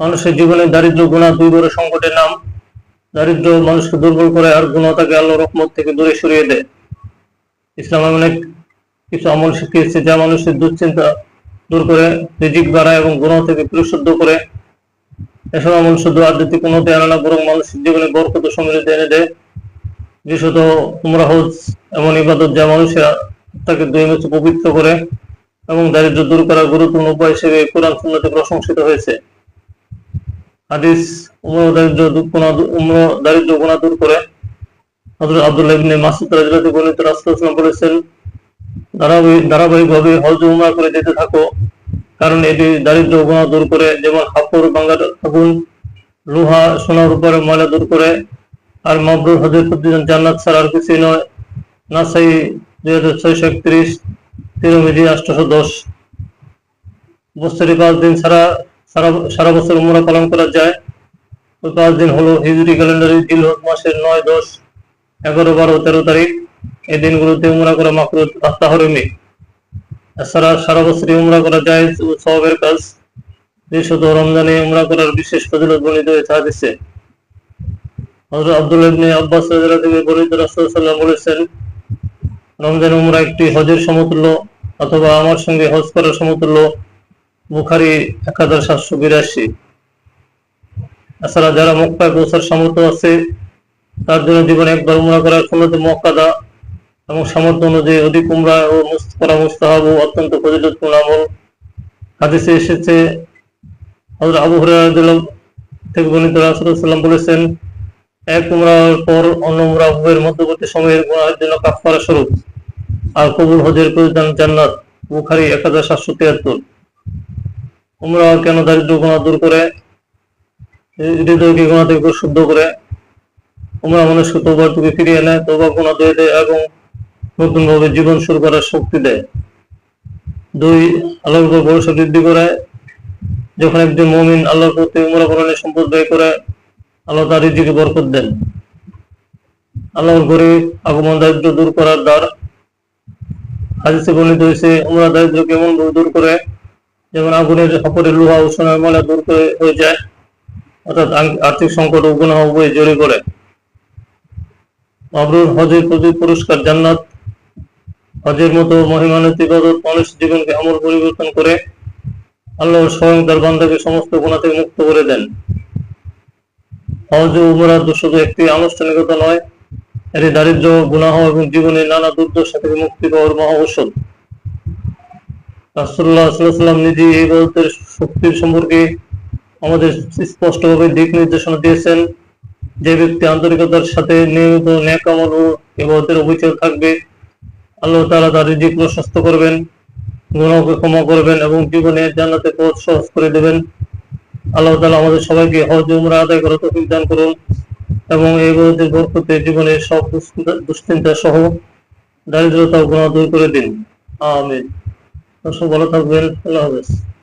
মানুষের জীবনে দারিদ্র গুণা দুই বড় সংকটের নাম। দারিদ্র মানুষকে দুর্বল করে আর গুণা আল্লাহ রহমত থেকে দূরে সরিয়ে দেয়। ইসলাম অনেক কিছু আমল শিখিয়েছে যা মানুষের দুশ্চিন্তা দূর করে, রিজিক বাড়ায় এবং গুণা থেকে পরিশুদ্ধ করে। এসব আমল শুধু আধ্যাত্মিক উন্নতি আনে না, বরং মানুষের জীবনে বরকত সমৃদ্ধি এনে দেয়। বিশেষত উমরা হজ এমন ইবাদত যা মানুষের তাকে দুই মেচে পবিত্র করে এবং দারিদ্র দূর করার গুরুত্বপূর্ণ উপায় হিসেবে কোরআন সুন্নতে প্রশংসিত হয়েছে। হাদিস, উমর দারিদ্র উমর দারিদ্র গুণা দূর করে। হযরত আব্দুল্লাহ ইবনে রাসূলুল্লাহ বলেছেন, ধারাবাহিক, ধারাবাহিকভাবে হজ উমরা করে যেতে থাকো, কারণ এটি দারিদ্র গুণা দূর করে, যেমন হাফর বাঙ্গার আগুন, লোহা, সোনার উপরে ময়লা দূর করে আর মাবরুর হজের প্রতিজন জান্নাত ছাড়া আর কিছুই নয়। নাসাই দুই হাজার ছয়শো একত্রিশ, তিরমিজি আটশোশো দশ। বছরে পাঁচ দিন ছাড়া সারা সারা বছর উমরা পালন করা যায়। ওই পাঁচ দিন হলো হিজরি ক্যালেন্ডারে জিলহজ মাসের নয়, দশ, এগারো, বারো, তেরো তারিখ। এই দিনগুলোতে উমরা করা মাত্র তাহরমি এছাড়া সারা বছরই উমরা করা যায় সবের কাজ। বিশেষত রমজানে উমরা করার বিশেষ ফজিলত বর্ণিত হয়েছে হাদিসে। হযরত আব্দুল্লাহ ইবনে আব্বাস সমতুল্য সমতুল্য যারা মক্কায় পৌঁছার সামর্থ্য আছে, তার জন্য জীবনে একবার উমরা করার ক্ষমতা মক্কাদা এবং সামর্থ্য অনুযায়ী অধিক উমরা ও করা মুস্তাহাব অত্যন্ত ফজিলতপূর্ণ আমল। হাদিসে এসেছে আবু হুরায়রা থেকে বলেছেন এক উমরার পর অন্য উমরা উভয়ের মধ্যবর্তী সময়ের গুণার জন্য কাফারা স্বরূপ আর কবুল হজের প্রয়োজন জান্নাত, বুখারি এক হাজার সাতশো তিয়াত্তর। উমরা কেন দারিদ্র গুণা দূর করে? হৃদয়কে গুণা থেকে শুদ্ধ করে? উমরা মানুষকে তোবার থেকে ফিরিয়ে এনে তোবা গুণা দিয়ে দেয় এবং নতুন ভাবে জীবন শুরু করার শক্তি দেয়। দুই, আল্লাহর উপর ভরসা বৃদ্ধি করে। যখন একজন মমিন আল্লাহর প্রতি উমরা করণে সম্পদ ব্যয় করে আল্লাহ তার রিজিকে বরকত দেন। আল্লাহর ঘরে আগমন দারিদ্র দূর করার দ্বার। হাদিসে বর্ণিত হয়েছে উমরা দারিদ্র কেমন দূর করে, যেমন আগুনের হপরের লোহা ও সোনার ময়লা দূর করে হয়ে যায়, অর্থাৎ আর্থিক সংকট ও গুণাহ উভয় জড়ে করে মাবরুর হজের প্রতি পুরস্কার জান্নাত। হজের মতো মহিমান্বিত ইবাদত মানুষ জীবনকে আমল পরিবর্তন করে, আল্লাহ স্বয়ং তার বান্দাকে সমস্ত গুণা থেকে মুক্ত করে দেন। হজ ও উমরা শুধু একটি আনুষ্ঠানিকতা নয়, এটি দারিদ্র গুনাহ এবং জীবনের নানা দুর্দশা থেকে মুক্তি পাওয়ার মহা ঔষধ। নিজে এই ইবাদতের শক্তির সম্পর্কে আমাদের স্পষ্টভাবে দিক নির্দেশনা দিয়েছেন। যে ব্যক্তি আন্তরিকতার সাথে নিয়মিত ন্যাক আমল ও ইবাদতের অবিচল থাকবে, আল্লাহ তারা তার রিজিক প্রশস্ত করবেন, গুনাহকে ক্ষমা করবেন এবং জীবনে জান্নাতে পথ সহজ করে দেবেন। আল্লাহ তালা আমাদের সবাইকে হজ উমরা আদায় করার তৌফিক দান করুন এবং এই ইবাদতের বরকতে জীবনের সব দুশ্চিন্তা- সহ দারিদ্রতা গুণা দূর করে দিন। আমিন। ভালো থাকবেন। আল্লাহ হাফেজ।